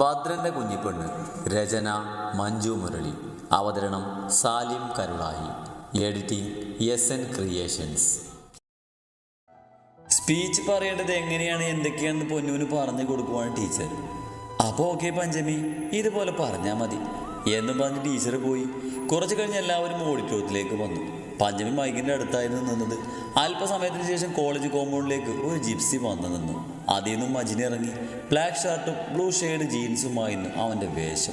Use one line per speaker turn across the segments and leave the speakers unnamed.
ഭദ്രന്റെ കുഞ്ഞിപ്പെണ്ണ് രചന മഞ്ജു മുരളി. അവതരണം Salim Karulayi. Editing S N creations.
Speech പറയേണ്ടത് എങ്ങനെയാണ്? എന്തൊക്കെയാണെന്ന് പൊന്നൂന് പറഞ്ഞു കൊടുക്കുവാണ് ടീച്ചർ. അപ്പോൾ ഓക്കെ പഞ്ചമി. ഇതുപോലെ പറഞ്ഞാൽ മതി. എന്നും പറഞ്ഞ് ടീച്ചർ പോയി. കുറച്ച് കഴിഞ്ഞ് എല്ലാവരും ഓഡിറ്റോറിയത്തിലേക്ക് വന്നു. പഞ്ചമി മൈക്കിന്റെ അടുത്തായിരുന്നു നിന്നത്. അല്പസമയത്തിന് ശേഷം കോളേജ് കോമ്പൗണ്ടിലേക്ക് ഒരു ജിപ്സി വന്നു നിന്നു. അതിൽ നിന്നും മജിനി ഇറങ്ങി. ബ്ലാക്ക് ഷർട്ടും ബ്ലൂ ഷെയ്ഡ് ജീൻസുമായിരുന്നു അവന്റെ വേഷം.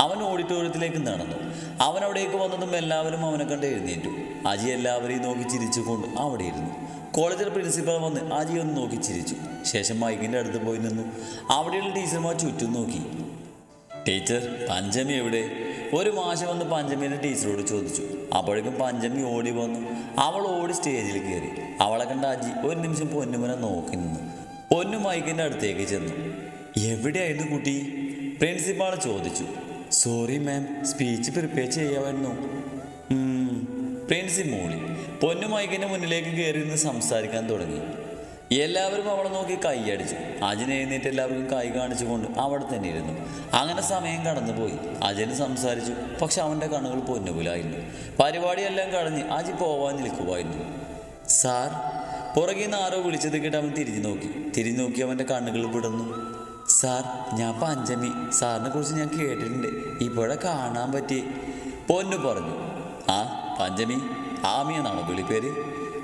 അവൻ ഓഡിറ്റോറിയത്തിലേക്ക് നടന്നു. അവൻ അവിടേക്ക് വന്നതും എല്ലാവരും അവനെ കണ്ട് എഴുന്നേറ്റു. അജി എല്ലാവരെയും നോക്കി ചിരിച്ചുകൊണ്ട് അവിടെ ഇരുന്നു. കോളേജിലെ പ്രിൻസിപ്പൽ വന്ന് അജി ഒന്ന് നോക്കി ചിരിച്ചു. ശേഷം മൈക്കിന്റെ അടുത്ത് പോയി നിന്നു. അവിടെയുള്ള ടീച്ചർമാർ ചുറ്റും നോക്കി. ടീച്ചർ പഞ്ചമി എവിടെ? ഒരു മാഷ് വന്ന് പഞ്ചമിയുടെ ടീച്ചറോട് ചോദിച്ചു. അപ്പോഴേക്കും പഞ്ചമി ഓടി വന്നു. അവൾ ഓടി സ്റ്റേജിൽ കയറി. അവളെ കണ്ട അജി ഒരു നിമിഷം പൊന്നുമനെ നോക്കി നിന്നു. പൊന്നു മൈക്കിന്റെ അടുത്തേക്ക് ചെന്നു. എവിടെയായിരുന്നു കുട്ടി? പ്രിൻസിപ്പാൾ ചോദിച്ചു. സോറി മാം സ്പീച്ച് പ്രിപ്പയർ ചെയ്യാമായിരുന്നു. പ്രിൻസി മൂളി. പൊന്നു മൈക്കിന്റെ മുന്നിലേക്ക് കയറി നിന്ന് സംസാരിക്കാൻ തുടങ്ങി. എല്ലാവരും അവളെ നോക്കി കൈ അടിച്ചു. അജിനെ എഴുന്നേറ്റ് എല്ലാവർക്കും കൈ കാണിച്ചുകൊണ്ട് അവിടെ തന്നെ ഇരുന്നു. അങ്ങനെ സമയം കടന്നുപോയി അജന് സംസാരിച്ചു. പക്ഷെ അവന്റെ കണ്ണുകൾ പൊന്നുപോലായിരുന്നു. പരിപാടിയെല്ലാം കടഞ്ഞ് അജി പോവാൻ നിൽക്കുമായിരുന്നു സാർ പുറകിൽ നിന്ന് ആരോ വിളിച്ചത് കേട്ട് അവൻ തിരിഞ്ഞു നോക്കി. തിരിഞ്ഞു നോക്കി അവന്റെ കണ്ണുകൾ വിടുന്നു സാർ ഞാൻ പഞ്ചമി. സാറിനെ കുറിച്ച് ഞാൻ കേട്ടിട്ടുണ്ട്. ഇപ്പോഴെ കാണാൻ പറ്റി പൊന്നു പറഞ്ഞു. ആ പഞ്ചമി? ആമി എന്നാണോ വിളിപ്പേര്?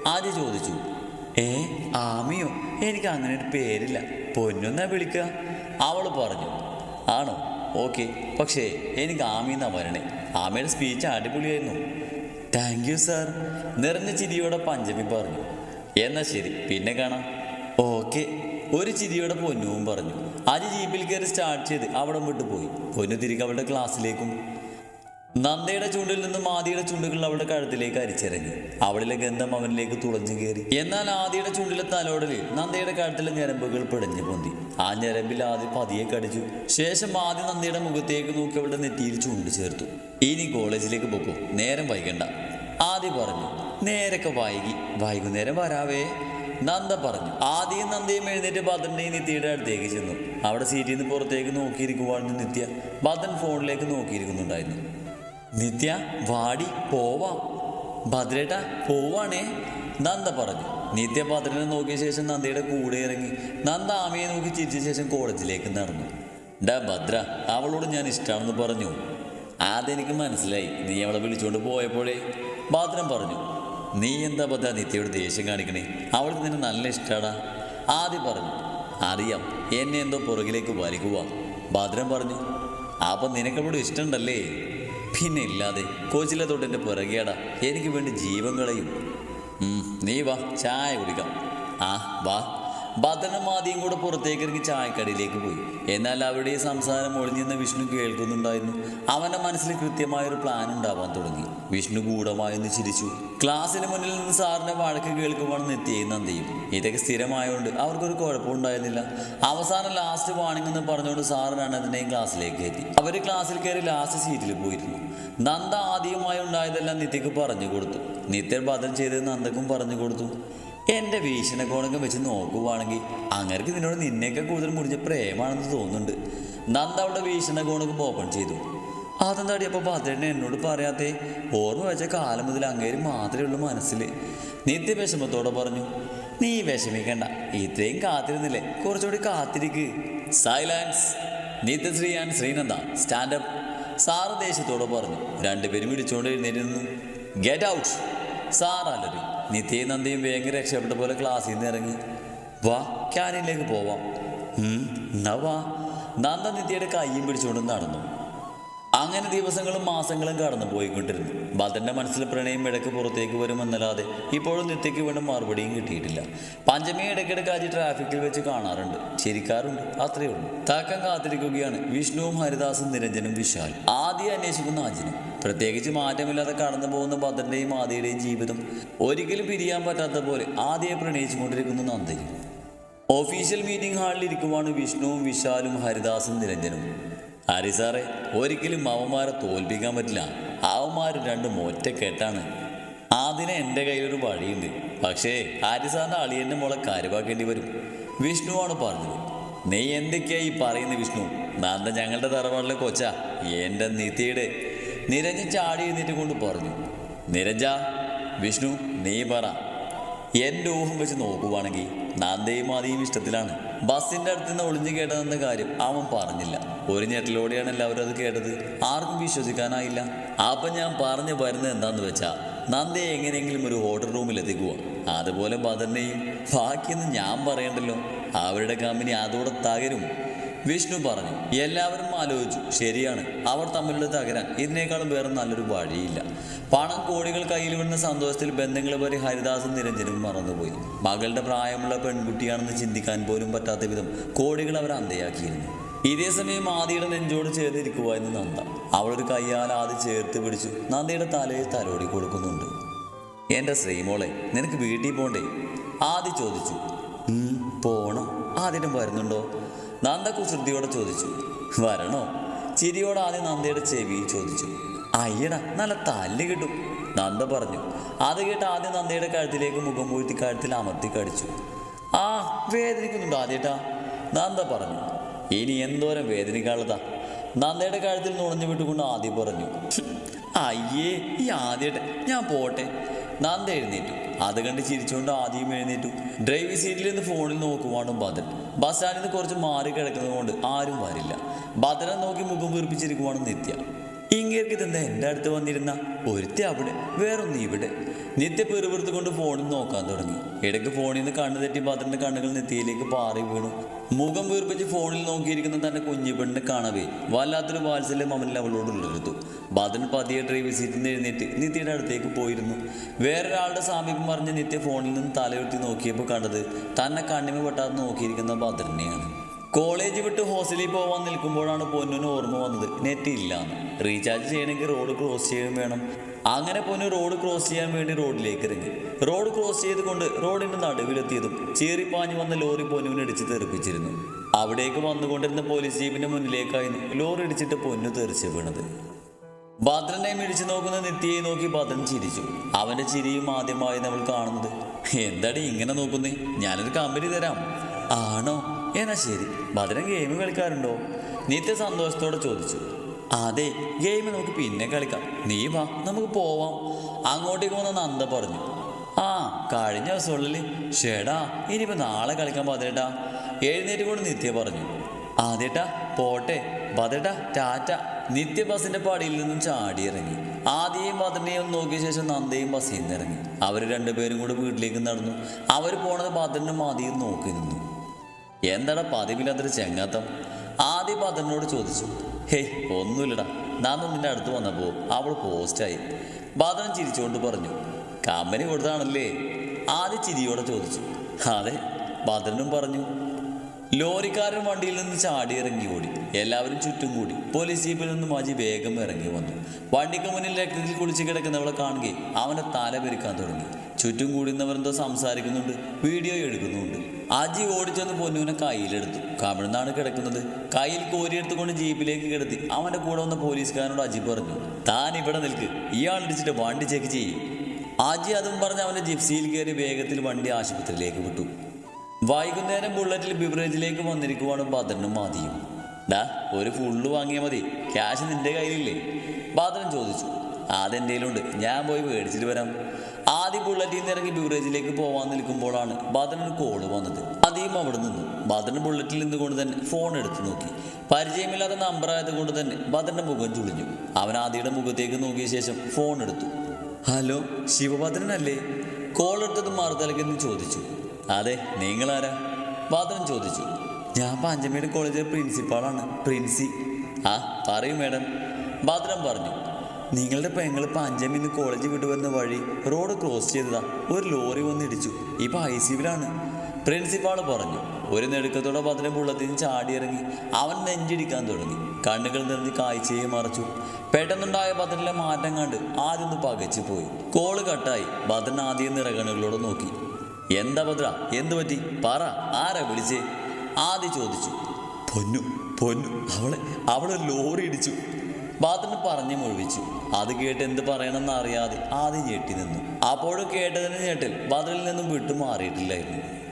ആദ്യം ചോദിച്ചു. ഏ ആമിയോ? എനിക്ക് അങ്ങനെ ഒരു പേരില്ല. പൊന്നുന്നാ വിളിക്കുക. അവൾ പറഞ്ഞു. ആണോ? ഓക്കെ. പക്ഷേ എനിക്ക് ആമി എന്നാ വരണേ ആമയുടെ സ്പീച്ച് അടിപൊളിയായിരുന്നു. താങ്ക് യു സാർ നിറഞ്ഞ ചിരിയോടെ പഞ്ചമി പറഞ്ഞു. എന്നാ ശരി പിന്നെ കാണാം. ഓക്കെ. ഒരു ചിരിയോടെ പൊന്നുവും പറഞ്ഞു. അജി ജീപ്പിൽ കയറി സ്റ്റാർട്ട് ചെയ്ത് അവിടെ വിട്ടു പോയി. പൊന്നു തിരികെ അവളുടെ ക്ലാസ്സിലേക്കും നന്ദയുടെ ചൂണ്ടിൽ നിന്നും ആദിയുടെ ചുണ്ടുകൾ അവളുടെ കഴുത്തിലേക്ക് അരിച്ചിറങ്ങി അവളിലെ ഗന്ധം അവനിലേക്ക് തുളഞ്ഞു കയറി. എന്നാൽ ആദിയുടെ ചുണ്ടിലെ തലോടലിൽ നന്ദയുടെ കഴുത്തിലെ ഞരമ്പുകൾ പിടഞ്ഞു പൊന്തി. ആ ഞരമ്പിൽ ആദ്യം പതിയെ കടിച്ചു. ശേഷം ആദ്യം നന്ദയുടെ മുഖത്തേക്ക് നോക്കി അവളുടെ നെറ്റിയിൽ ചുണ്ട് ചേർത്തു. ഇനി കോളേജിലേക്ക് പോക്കോ. നേരം വൈകണ്ട. ആദ്യ പറഞ്ഞു. നേരൊക്കെ വൈകി. വൈകുന്നേരം വരാവേ. നന്ദ പറഞ്ഞു. ആദ്യം നന്ദയും എഴുന്നേറ്റ് ഭദ്രന്റെയും നിത്യയുടെ അടുത്തേക്ക് ചെന്നു. അവിടെ സീറ്റിൽ നിന്ന് പുറത്തേക്ക് നോക്കിയിരിക്കുവാണെന്ന് നിത്യ. ഭദ്രൻ ഫോണിലേക്ക് നോക്കിയിരിക്കുന്നുണ്ടായിരുന്നു. നിത്യ വാടി പോവാം. ഭദ്രേട്ട പോവാണേ. നന്ദ പറഞ്ഞു. നിത്യ ഭദ്രനെ നോക്കിയ ശേഷം നന്ദയുടെ കൂടെ ഇറങ്ങി. നന്ദ ആമയെ നോക്കി ചിരിച്ച ശേഷം കോളേജിലേക്ക് നടന്നു. ഡാ ഭദ്ര അവളോട് ഞാൻ ഇഷ്ടമാണെന്ന് പറഞ്ഞു. അതെനിക്ക് മനസ്സിലായി. നീ അവളെ വിളിച്ചുകൊണ്ട് പോയപ്പോഴേ ഭദ്രൻ പറഞ്ഞു. നീ എന്താ ഭദ്ര നിത്യയോട് ദേഷ്യം കാണിക്കണേ? അവൾക്ക് നിന്നെ നല്ല ഇഷ്ടമാടാ ആദ്യം പറഞ്ഞു. അറിയാം. എന്നെ എന്തോ പുറകിലേക്ക് വലിക്കുക. ഭദ്രൻ പറഞ്ഞു. അപ്പം നിനക്കവളോട് ഇഷ്ടമുണ്ടല്ലേ പിന്നെ ഇല്ലാതെ കോച്ചിലെ തൊട്ടെന്റെ പുറകെയാടാ എനിക്ക് വേണ്ടി ജീവൻ കളയും. നീ വാ ചായ കുടിക്കാം. ആ വാ. ഭദ്രനും ആദ്യം കൂടെ പുറത്തേക്ക് ഇറങ്ങി ചായക്കടയിലേക്ക് പോയി. എന്നാൽ അവിടെ സംസാരം ഒളിഞ്ഞെന്ന് വിഷ്ണു കേൾക്കുന്നുണ്ടായിരുന്നു. അവന്റെ മനസ്സിൽ കൃത്യമായൊരു പ്ലാൻ ഉണ്ടാവാൻ തുടങ്ങി. വിഷ്ണു ഗൂഢമായൊന്ന് ചിരിച്ചു. ക്ലാസ്സിന് മുന്നിൽ നിന്ന് സാറിന്റെ വഴക്ക് കേൾക്കുവാണ് നെത്തിയും നന്ദിയും. ഇതൊക്കെ സ്ഥിരമായതുകൊണ്ട് അവർക്കൊരു കുഴപ്പമുണ്ടായിരുന്നില്ല. അവസാനം ലാസ്റ്റ് വാണിംഗ് എന്ന് പറഞ്ഞുകൊണ്ട് സാർ രണ്ടതിന്റെയും ക്ലാസ്സിലേക്ക് എത്തി. അവർ ക്ലാസ്സിൽ കയറി ലാസ്റ്റ് സീറ്റിൽ പോയിരുന്നു. നന്ദ ആദ്യമായി ഉണ്ടായതെല്ലാം നിത്യക്ക് പറഞ്ഞു കൊടുത്തു. നിത്യ ബദൽ ചെയ്ത് നന്ദക്കും പറഞ്ഞു കൊടുത്തു. എന്റെ വീക്ഷണകോണൊക്കെ വെച്ച് നോക്കുവാണെങ്കിൽ അങ്ങർക്ക് ഇതിനോട് നിന്നെയൊക്കെ കൂടുതൽ മുടിഞ്ഞ പ്രേമാണെന്ന് തോന്നുന്നുണ്ട്. നന്ദ അവളുടെ വീക്ഷണകോണൊക്കെ ഓപ്പൺ ചെയ്തു. അതെന്താടി അപ്പോൾ ഭദ്രനെ എന്നോട് പറയാത്തേ? ഓർമ്മ വെച്ച കാലം മുതൽ അങ്ങേര് മാത്രമേ ഉള്ളൂ മനസ്സിൽ. നിത്യ വിഷമത്തോടെ പറഞ്ഞു നീ വിഷമിക്കണ്ട ഇത്രയും കാത്തിരുന്നില്ലേ? കുറച്ചുകൂടി കാത്തിരിക്ക്. Silence Nithyashree and Sreenanda stand up sir ദേഷ്യത്തോടെ പറഞ്ഞു രണ്ടുപേരും ഇടിച്ചുകൊണ്ട് എഴുന്നേറ്റ് നിന്നു. ഗെറ്റ് ഔട്ട് സാർ നിത്യയും നന്ദിയും വേഗം രക്ഷപ്പെട്ട പോലെ ക്ലാസ്സിൽ നിന്ന് ഇറങ്ങി. വാ ക്യാനിലേക്ക് പോവാം. എന്നാ വാ. നന്ദ നിത്യയുടെ കൈയും പിടിച്ചുകൊണ്ട് നടന്നു. അങ്ങനെ ദിവസങ്ങളും മാസങ്ങളും കടന്നു പോയിക്കൊണ്ടിരുന്നു. ഭദ്രന്റെ മനസ്സിൽ പ്രണയം ഇടയ്ക്ക് പുറത്തേക്ക് വരുമെന്നല്ലാതെ ഇപ്പോഴും നിത്യയ്ക്ക് വേണ്ട മറുപടിയും കിട്ടിയിട്ടില്ല. പഞ്ചമി ഇടയ്ക്കിടയ്ക്ക് അജി ട്രാഫിക്കിൽ വെച്ച് കാണാറുണ്ട്. ചിരിക്കാറുണ്ട്. അത്രയേ ഉള്ളൂ. തക്കം കാത്തിരിക്കുകയാണ്. വിഷ്ണുവും ഹരിദാസും നിരഞ്ജനും വിശാൽ. ആദ്യം അന്വേഷിക്കുന്ന അജിനും. പ്രത്യേകിച്ച് മാറ്റമില്ലാതെ കടന്നു പോകുന്ന ഭദ്രന്റെയും ആദിയുടെയും ജീവിതം ഒരിക്കലും പിരിയാൻ പറ്റാത്ത പോലെ ആദ്യയെ പ്രണയിച്ചുകൊണ്ടിരിക്കുന്നു നന്ദി ഓഫീഷ്യൽ മീറ്റിംഗ് ഹാളിൽ ഇരിക്കുവാണ് വിഷ്ണുവും വിശാലും ഹരിദാസും നിരഞ്ജനും. ഹരി സാറെ ഒരിക്കലും അവന്മാരെ തോൽപ്പിക്കാൻ പറ്റില്ല. അവന്മാർ രണ്ടും ഒറ്റക്കെട്ടാണ്. അതിന് എന്റെ കയ്യിലൊരു വഴിയുണ്ട്. പക്ഷേ ഹരി സാറിന്റെ അളിയന്റെ മോളെ കാര്യമാക്കേണ്ടി വരും. വിഷ്ണുവാണ് പറഞ്ഞത്. നീ എന്തൊക്കെയാ ഈ പറയുന്നത് വിഷ്ണു? നന്ദ ഞങ്ങളുടെ തറവാട്ടിലെ കൊച്ച. എന്റെ നിത്യയുടെ നിരഞ്ജ് ചാടി എന്നിട്ട് കൊണ്ട് പറഞ്ഞു നിരഞ്ജ വിഷ്ണു നീ പറ. എന്റെ ഊഹം വെച്ച് നോക്കുവാണെങ്കിൽ നന്ദയും ആദ്യം ഇഷ്ടത്തിലാണ്. ബസ്സിന്റെ അടുത്ത് നിന്ന് ഒളിഞ്ഞു കേട്ടതെന്ന കാര്യം അവൻ പറഞ്ഞില്ല. ഒരു ഞെട്ടലോടെയാണ് എല്ലാവരും അത് കേട്ടത്. ആർക്കും വിശ്വസിക്കാനായില്ല. അപ്പം ഞാൻ പറഞ്ഞു വരുന്നത് എന്താന്ന് വെച്ചാൽ നന്ദയെ എങ്ങനെയെങ്കിലും ഒരു ഹോട്ടൽ റൂമിൽ എത്തിക്കുക. അതുപോലെ ബദറിനെയും. ബാക്കിയൊന്നും ഞാൻ പറയണ്ടല്ലോ. അവരുടെ കമ്പനി അതോടെ തകരും. വിഷ്ണു പറഞ്ഞു എല്ലാവരും ആലോചിച്ചു. ശരിയാണ്. അവർ തമ്മിലുള്ള തകരാൻ ഇതിനേക്കാളും വേറെ നല്ലൊരു വഴിയില്ല. പണം കോടികൾ കയ്യിൽ വിടുന്ന സന്തോഷത്തിൽ ബന്ധങ്ങളെ പറ്റി ഹരിദാസും നിരഞ്ജനും മറന്നുപോയി. മകളുടെ പ്രായമുള്ള പെൺകുട്ടിയാണെന്ന് ചിന്തിക്കാൻ പോലും പറ്റാത്ത വിധം കോടികൾ അവർ അന്തയാക്കിയിരുന്നു. ഇതേ സമയം ആദിയുടെ നെഞ്ചോട് ചേർന്നിരിക്കുവായിരുന്നു നന്ദ. അവളൊരു കയ്യാൽ ആദി ചേർത്ത് പിടിച്ചു. നന്ദയുടെ തലയിൽ തലോടി കൊടുക്കുന്നുണ്ട്. എന്റെ ശ്രീമോളെ നിനക്ക് വീട്ടിൽ പോണ്ടേ? ആദി ചോദിച്ചു. "ഉം, പോണം. ആദ്യം വരുന്നുണ്ടോ? നന്ദ കുസൃതിയോടെ ചോദിച്ചു. വരണോ? ചിരിയോടെ ആദ്യം നന്ദയുടെ ചെവി ചോദിച്ചു. അയ്യട നല്ല തല്ല് കിട്ടും. നന്ദ പറഞ്ഞു. അത് കേട്ട് ആദ്യം നന്ദയുടെ കഴുത്തിലേക്ക് മുഖം പൂഴ്ത്തി കഴുത്തിൽ അമർത്തി കടിച്ചു. ആ വേദനിക്കുന്നുണ്ടോ ആദ്യേട്ടാ? നന്ദ പറഞ്ഞു. ഇനി എന്തോരം വേദനിക്കാനുള്ളതാ? നന്ദയുടെ കഴുത്തിൽ നുണഞ്ഞു വിട്ടുകൊണ്ട് ആദ്യം പറഞ്ഞു. അയ്യേ ഈ ആദ്യട്ടെ ഞാൻ പോട്ടെ. നന്ദ എഴുന്നേറ്റു. അത് കണ്ട് ചിരിച്ചുകൊണ്ട് ആദ്യം എഴുന്നേറ്റു. ഡ്രൈവിംഗ് സീറ്റിൽ നിന്ന് ഫോണിൽ നോക്കുവാണ് ബദൽ. ബസ് സ്റ്റാൻഡിൽ നിന്ന് കുറച്ച് മാറി കിടക്കുന്നത് കൊണ്ട് ആരും വരില്ല. ഭദ്രൻ നോക്കി മുഖം വീർപ്പിച്ചിരിക്കുവാണ് നിത്യ. ഇങ്ങേർക്ക് തന്നെ എന്റെ അടുത്ത് വന്നിരുന്ന ഒരുത്തി അവിടെ വേറൊന്ന് ഇവിടെ. നിത്യ പെറുപെറുത്ത് കൊണ്ട് ഫോണിൽ നോക്കാൻ തുടങ്ങി. ഇടയ്ക്ക് ഫോണിൽ നിന്ന് കണ്ണു തെറ്റി പാത്രന്റെ കണ്ണുകൾ നെത്തിയിലേക്ക് പാറി വീണു. മുഖം വീർപ്പിച്ച് ഫോണിൽ നോക്കിയിരിക്കുന്ന തന്റെ കുഞ്ഞു പെണ്ണിനെ കാണവേ വല്ലാത്തൊരു വാത്സല്യം അവനിൽ അവളോട് ഉള്ളെടുത്തു ഭദ്രൻ പതിയെ ഡ്രൈവ് സീറ്റിൽ നിന്ന് എഴുന്നേറ്റ് നിത്യയുടെ അടുത്തേക്ക് പോയിരുന്നു. വേറൊരാളുടെ സാമീപ്യം പറഞ്ഞ് നിത്യ ഫോണിൽ നിന്ന് തലയുർത്തി നോക്കിയപ്പോൾ കണ്ടത് തന്നെ കണ്ണിമ പെട്ടാതെ നോക്കിയിരിക്കുന്ന ഭദ്രനെയാണ്. കോളേജ് വിട്ട് ഹോസ്റ്റലിൽ പോവാൻ നിൽക്കുമ്പോഴാണ് പൊന്നിന് ഓർമ്മ വന്നത്. നെറ്റ് ഇല്ലാന്ന്. റീചാർജ് ചെയ്യണമെങ്കിൽ റോഡ് ക്രോസ് ചെയ്യാൻ വേണം. അങ്ങനെ പൊന്നു റോഡ് ക്രോസ് ചെയ്യാൻ വേണ്ടി റോഡിലേക്ക് ഇറങ്ങി. റോഡ് ക്രോസ് ചെയ്തുകൊണ്ട് റോഡിന്റെ നടുവിലെത്തിയതും ചീറിപ്പാഞ്ഞു വന്ന ലോറി പൊന്നുവിനെ അടിച്ച് തെറിപ്പിച്ചിരുന്നു. അവിടേക്ക് വന്നുകൊണ്ടിരുന്ന പോലീസ് ജീപ്പിന്റെ മുന്നിലേക്കായിരുന്നു ലോറി ഇടിച്ചിട്ട് പൊന്നു തെറിച്ച് വീണത്. ഭദ്രനെ മിടിച്ചു നോക്കുന്ന നിത്യയെ നോക്കി ഭദ്രൻ ചിരിച്ചു. അവന്റെ ചിരിയും ആദ്യമായി നമ്മൾ കാണുന്നത് എന്താടി ഇങ്ങനെ നോക്കുന്നേ? ഞാനൊരു കമ്പനി തരാം. ആണോ? എന്നാ ശരി. ഭദ്രൻ ഗെയിം കളിക്കാറുണ്ടോ? നിത്യ സന്തോഷത്തോടെ ചോദിച്ചു. അതെ ഗെയിം നമുക്ക് പിന്നെ കളിക്കാം. നീ വാ നമുക്ക് പോവാം. അങ്ങോട്ടേക്ക് പോകുന്ന നന്ദ പറഞ്ഞു. ആ കഴിഞ്ഞ ദിവസമുള്ളിൽ ഷേടാ ഇനിയിപ്പോൾ നാളെ കളിക്കാൻ ഭദ്രേട്ടാ. എഴുന്നേറ്റ് കൊണ്ട് നിത്യ പറഞ്ഞു. ആദ്യേട്ടാ പോട്ടെ. ഭദ്രേട്ടാ ടാറ്റ. നിത്യ ബസിന്റെ പടിയിൽ നിന്നും ചാടിയിറങ്ങി ആദ്യയും ഭദ്രനെയും നോക്കിയ ശേഷം നന്ദയും ബസ്സിൽ നിന്ന് ഇറങ്ങി. അവർ രണ്ടുപേരും കൂടെ വീട്ടിലേക്ക് നടന്നു. അവർ പോണത് ഭദ്രനും ആദ്യം നോക്കി നിന്നു. എന്താടാ പതിവില്ലാത്തൊരു ചെങ്ങാത്തം? ആദ്യം ബദറിനോട് ചോദിച്ചു. ഹേയ് ഒന്നുമില്ലടാ. നാം നിന്റെ അടുത്ത് വന്നപ്പോൾ അവൾ പോസ്റ്റായി. ബദറൻ ചിരിച്ചുകൊണ്ട് പറഞ്ഞു കമ്പനി കൊടുത്താണല്ലേ ആദ്യ ചിരിയോടെ ചോദിച്ചു. അതെ ബദറിനും പറഞ്ഞു. ലോറിക്കാരൻ വണ്ടിയിൽ നിന്ന് ചാടി ഇറങ്ങി ഓടി. എല്ലാവരും ചുറ്റും കൂടി. പോലീസ് ജീപ്പിൽ നിന്ന് മാജി വേഗം ഇറങ്ങി വന്നു. വണ്ടിക്ക് മുന്നിൽ രക്തത്തിൽ കുളിച്ച് കിടക്കുന്നവളെ കാണുകയും അവനെ തല പെരുക്കാൻ തുടങ്ങി. ചുറ്റും കൂടുന്നവരെന്തോ സംസാരിക്കുന്നുണ്ട് വീഡിയോ എടുക്കുന്നുണ്ട് അജി ഓടിച്ചെന്ന് പൊന്നുവിനെ കയ്യിലെടുത്തു. കമിഴ്ന്നാണ് കിടക്കുന്നത്. കയ്യിൽ കോരിയെടുത്തുകൊണ്ട് ജീപ്പിലേക്ക് കിടത്തി. അവന്റെ കൂടെ വന്ന പോലീസുകാരനോട് അജി പറഞ്ഞു താൻ ഇവിടെ നിൽക്ക്. ഇയാൾ ഇടിച്ചിട്ട് വണ്ടി ചെക്ക് ചെയ്യും. അജി അതും പറഞ്ഞ് അവന്റെ ജിപ്സിയിൽ കയറി വേഗത്തിൽ വണ്ടി ആശുപത്രിയിലേക്ക് വിട്ടു. വൈകുന്നേരം ബുള്ളറ്റിൽ ബിവറേജിലേക്ക് വന്നിരിക്കുവാണ് ഭദ്രനും മാതിയും. ഡാ ഒരു ഫുള്ള് വാങ്ങിയാൽ മതി. ക്യാഷ് നിന്റെ കയ്യിലില്ലേ? ഭദ്രൻ ചോദിച്ചു അതെന്തേലും ഉണ്ട് ഞാൻ പോയി മേടിച്ചിട്ട് വരാം. ആദ്യം ബുള്ളറ്റിൽ നിന്ന് ഇറങ്ങി ബിവറേജിലേക്ക് പോവാൻ നിൽക്കുമ്പോഴാണ് ഭദ്രന് കോൾ വന്നത്. ആദ്യം അവിടെ നിന്നു. ബാദൻ ബുള്ളറ്റിൽ നിന്നുകൊണ്ട് തന്നെ ഫോൺ എടുത്തു നോക്കി. പരിചയമില്ലാത്ത നമ്പർ ആയതുകൊണ്ട് തന്നെ ബാദന്റെ മുഖം ചുളിഞ്ഞു. അവൻ ആദിയുടെ മുഖത്തേക്ക് നോക്കിയ ശേഷം ഫോൺ എടുത്തു. ഹലോ ശിവഭദ്രനല്ലേ കോൾ എടുത്തത് മറുതലക്കെന്ന് ചോദിച്ചു. അതെ നിങ്ങളാരാ? ബാദൻ ചോദിച്ചു. ഞാൻ പാഞ്ചമേട് കോളേജിലെ പ്രിൻസിപ്പാളാണ് പ്രിൻസി. ആ പറയൂ മേഡം ബാദനം പറഞ്ഞു. നിങ്ങളുടെ പെങ്ങൾ പഞ്ചമിൽ നിന്ന് കോളേജ് വിട്ടു വരുന്ന വഴി റോഡ് ക്രോസ് ചെയ്തതാ. ഒരു ലോറി വന്ന് ഇടിച്ചു. ഇപ്പൊ ഐ സിവിലാണ് പ്രിൻസിപ്പാൾ പറഞ്ഞു ഒരു നെടുക്കത്തോടെ പത്രം പുള്ളത്തിന് ചാടിയിറങ്ങി. അവൻ നെഞ്ചിടിക്കാൻ തുടങ്ങി. കണ്ണുകൾ നിറഞ്ഞ് കാഴ്ചയെ മറച്ചു. പെട്ടെന്നുണ്ടായ ഭദ്രനിലെ മാറ്റം കണ്ട് ആദ്യം ഒന്ന് പകച്ചു പോയി. കോൾ കട്ടായി ഭദ്രൻ ആദ്യം നിറകണ്ണുകളോട് നോക്കി. എന്താ ഭദ്ര? എന്തു പറ്റി? പറ. ആരാ വിളിച്ചേ? ആദ്യം ചോദിച്ചു. പൊന്നു പൊന്നു. അവളെ അവളെ ലോറി ഇടിച്ചു. ഭദ്രന് പറഞ്ഞു മുഴുവിച്ചു. അത് കേട്ട് എന്ത് പറയണമെന്ന് അറിയാതെ ആദ്യം ഞെട്ടി നിന്നു. അപ്പോഴും കേട്ടതിന് ഞെട്ടിൽ ബാത്റൂമിൽ നിന്നും വിട്ടു മാറിയിട്ടില്ലായിരുന്നു